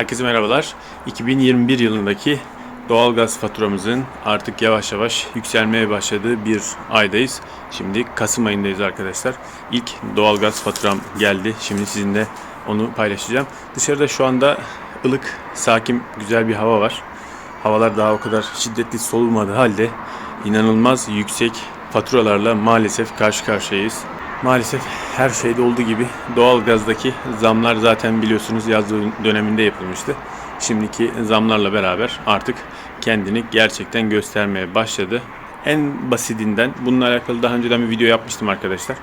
Herkese merhabalar. 2021 yılındaki doğalgaz faturamızın artık yavaş yavaş yükselmeye başladığı bir aydayız. Şimdi Kasım ayındayız arkadaşlar. İlk doğalgaz faturam geldi. Şimdi sizinle onu paylaşacağım. Dışarıda şu anda ılık, sakin, güzel bir hava var. Havalar daha o kadar şiddetli soğumadığı halde inanılmaz yüksek faturalarla maalesef karşı karşıyayız. Maalesef her şeyde olduğu gibi doğalgazdaki zamlar zaten biliyorsunuz yaz döneminde yapılmıştı. Şimdiki zamlarla beraber artık kendini gerçekten göstermeye başladı. En basitinden bununla alakalı daha önceden bir video yapmıştım arkadaşlar.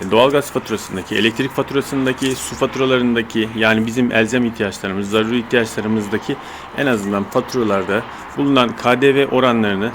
E, Doğalgaz faturasındaki, elektrik faturasındaki, su faturalarındaki yani bizim elzem ihtiyaçlarımız, zaruri ihtiyaçlarımızdaki en azından faturalarda bulunan KDV oranlarını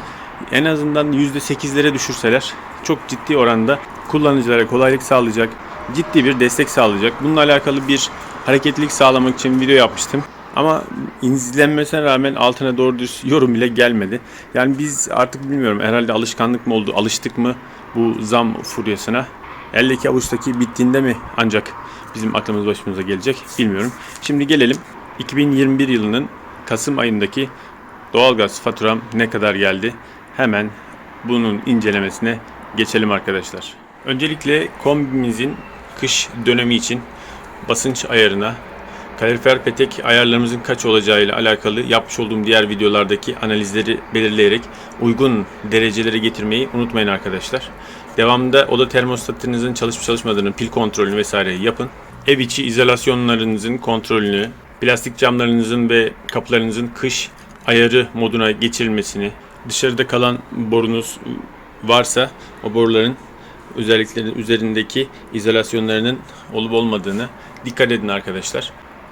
en azından %8'lere düşürseler çok ciddi oranda kullanıcılara kolaylık sağlayacak, ciddi bir destek sağlayacak. Bununla alakalı bir hareketlilik sağlamak için video yapmıştım. Ama izlenmesine rağmen altına doğru düz yorum bile gelmedi. Yani biz artık bilmiyorum herhalde alışkanlık mı oldu, alıştık mı bu zam furyasına. Eldeki avuçtaki bittiğinde mi ancak bizim aklımız başımıza gelecek bilmiyorum. Şimdi gelelim 2021 yılının Kasım ayındaki doğalgaz faturam ne kadar geldi? Hemen bunun incelemesine geçelim arkadaşlar. Öncelikle kombimizin kış dönemi için basınç ayarına, kalorifer petek ayarlarımızın kaç olacağıyla alakalı yapmış olduğum diğer videolardaki analizleri belirleyerek uygun derecelere getirmeyi unutmayın arkadaşlar. Devamında oda termostatınızın çalışıp çalışmadığını, pil kontrolünü vesaire yapın. Ev içi izolasyonlarınızın kontrolünü, plastik camlarınızın ve kapılarınızın kış ayarı moduna geçirilmesini, dışarıda kalan borunuz varsa o boruların özelliklerin üzerindeki izolasyonlarının olup olmadığını dikkat edin arkadaşlar.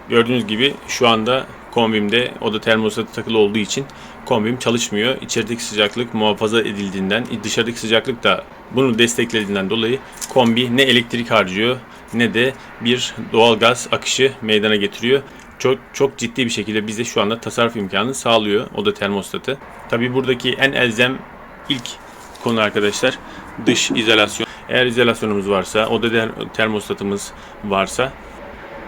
Gördüğünüz gibi şu anda kombimde oda termostatı takılı olduğu için kombim çalışmıyor. İçerideki sıcaklık muhafaza edildiğinden, dışarıdaki sıcaklık da bunu desteklediğinden dolayı kombi ne elektrik harcıyor ne de bir doğal gaz akışı meydana getiriyor. Çok çok ciddi bir şekilde bize şu anda tasarruf imkanı sağlıyor oda termostatı. Tabi buradaki en elzem ilk konu arkadaşlar dış izolasyon. Eğer izolasyonumuz varsa, oda termostatımız varsa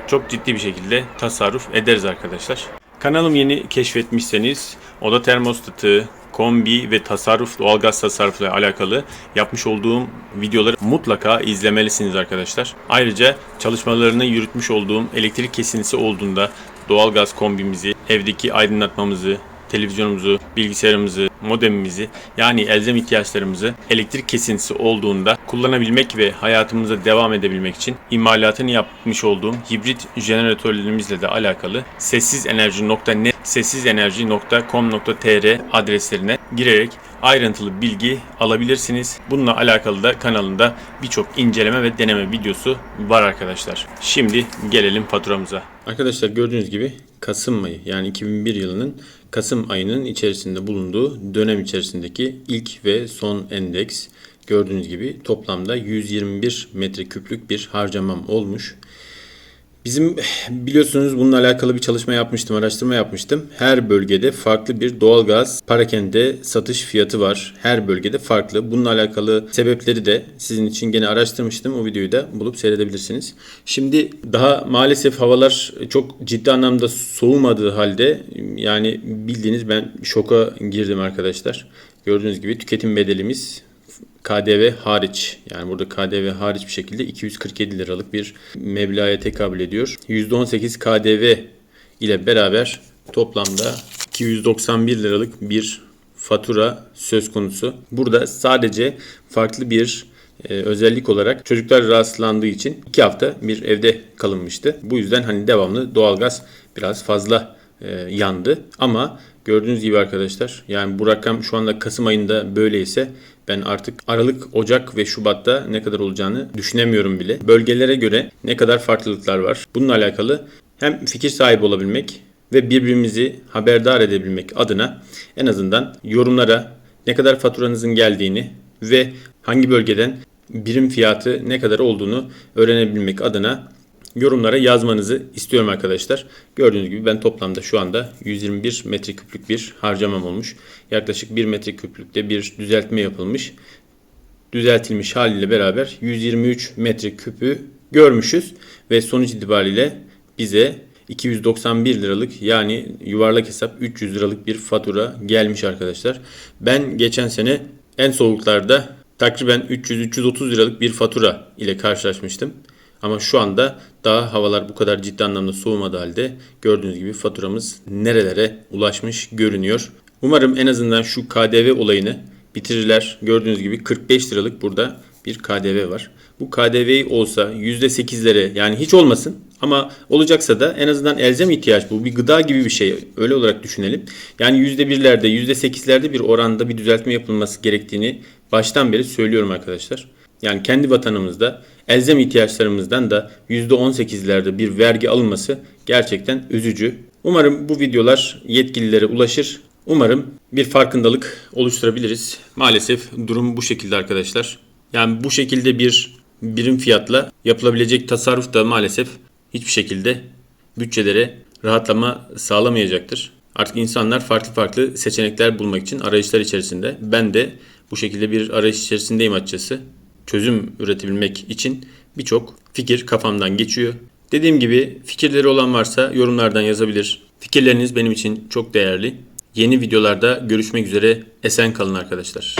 çok ciddi bir şekilde tasarruf ederiz arkadaşlar. Kanalım yeni keşfetmişseniz oda termostatı, kombi ve tasarruf, doğalgaz tasarrufu ile alakalı yapmış olduğum videoları mutlaka izlemelisiniz arkadaşlar. Ayrıca çalışmalarını yürütmüş olduğum elektrik kesintisi olduğunda doğalgaz kombimizi, evdeki aydınlatmamızı, televizyonumuzu, bilgisayarımızı, modemimizi yani elzem ihtiyaçlarımızı elektrik kesintisi olduğunda kullanabilmek ve hayatımıza devam edebilmek için imalatını yapmış olduğum hibrit jeneratörlerimizle de alakalı sessizenerji.net sessizenerji.com.tr adreslerine girerek ayrıntılı bilgi alabilirsiniz. Bununla alakalı da kanalında birçok inceleme ve deneme videosu var arkadaşlar. Şimdi gelelim faturamıza. Arkadaşlar gördüğünüz gibi Kasım ayı yani 2001 yılının Kasım ayının içerisinde bulunduğu dönem içerisindeki ilk ve son endeks gördüğünüz gibi toplamda 121 metreküplük bir harcamam olmuş. Bizim biliyorsunuz bununla alakalı bir çalışma yapmıştım, araştırma yapmıştım. Her bölgede farklı bir doğalgaz parakende satış fiyatı var. Her bölgede farklı. Bununla alakalı sebepleri de sizin için gene araştırmıştım. O videoyu da bulup seyredebilirsiniz. Şimdi daha maalesef havalar çok ciddi anlamda soğumadığı halde yani bildiğiniz ben şoka girdim arkadaşlar. Gördüğünüz gibi tüketim bedelimiz KDV hariç yani burada KDV hariç bir şekilde 247 liralık bir meblağa tekabül ediyor. %18 KDV ile beraber toplamda 291 liralık bir fatura söz konusu. Burada sadece farklı bir e, özellik olarak çocuklar rahatsızlandığı için 2 hafta bir evde kalınmıştı. Bu yüzden hani devamlı doğalgaz biraz fazla e, yandı. Ama gördüğünüz gibi arkadaşlar yani bu rakam şu anda Kasım ayında böyleyse ben artık Aralık, Ocak ve Şubat'ta ne kadar olacağını düşünemiyorum bile. Bölgelere göre ne kadar farklılıklar var. Bununla alakalı hem fikir sahibi olabilmek ve birbirimizi haberdar edebilmek adına en azından yorumlara ne kadar faturanızın geldiğini ve hangi bölgeden birim fiyatı ne kadar olduğunu öğrenebilmek adına yorumlara yazmanızı istiyorum arkadaşlar. Gördüğünüz gibi ben toplamda şu anda 121 metreküplük bir harcamam olmuş. Yaklaşık 1 metreküplükte bir düzeltme yapılmış. Düzeltilmiş haliyle beraber 123 metreküpü görmüşüz ve sonuç itibariyle bize 291 liralık yani yuvarlak hesap 300 liralık bir fatura gelmiş arkadaşlar. Ben geçen sene en soğuklarda takriben 300-330 liralık bir fatura ile karşılaşmıştım. Ama şu anda daha havalar bu kadar ciddi anlamda soğumadığı halde gördüğünüz gibi faturamız nerelere ulaşmış görünüyor. Umarım en azından şu KDV olayını bitirirler. Gördüğünüz gibi 45 liralık burada bir KDV var. Bu KDV olsa %8'lere yani hiç olmasın ama olacaksa da en azından elzem ihtiyaç bu. Bir gıda gibi bir şey. Öyle olarak düşünelim. Yani %1'lerde, %8'lerde bir oranda bir düzeltme yapılması gerektiğini baştan beri söylüyorum arkadaşlar. Yani kendi vatanımızda elzem ihtiyaçlarımızdan da %18'lerde bir vergi alınması gerçekten üzücü. Umarım bu videolar yetkililere ulaşır. Umarım bir farkındalık oluşturabiliriz. Maalesef durum bu şekilde arkadaşlar. Yani bu şekilde bir birim fiyatla yapılabilecek tasarruf da maalesef hiçbir şekilde bütçelere rahatlama sağlamayacaktır. Artık insanlar farklı farklı seçenekler bulmak için arayışlar içerisinde. Ben de bu şekilde bir arayış içerisindeyim açıkçası. Çözüm üretebilmek için birçok fikir kafamdan geçiyor. Dediğim gibi fikirleri olan varsa yorumlardan yazabilir. Fikirleriniz benim için çok değerli. Yeni videolarda görüşmek üzere. Esen kalın arkadaşlar.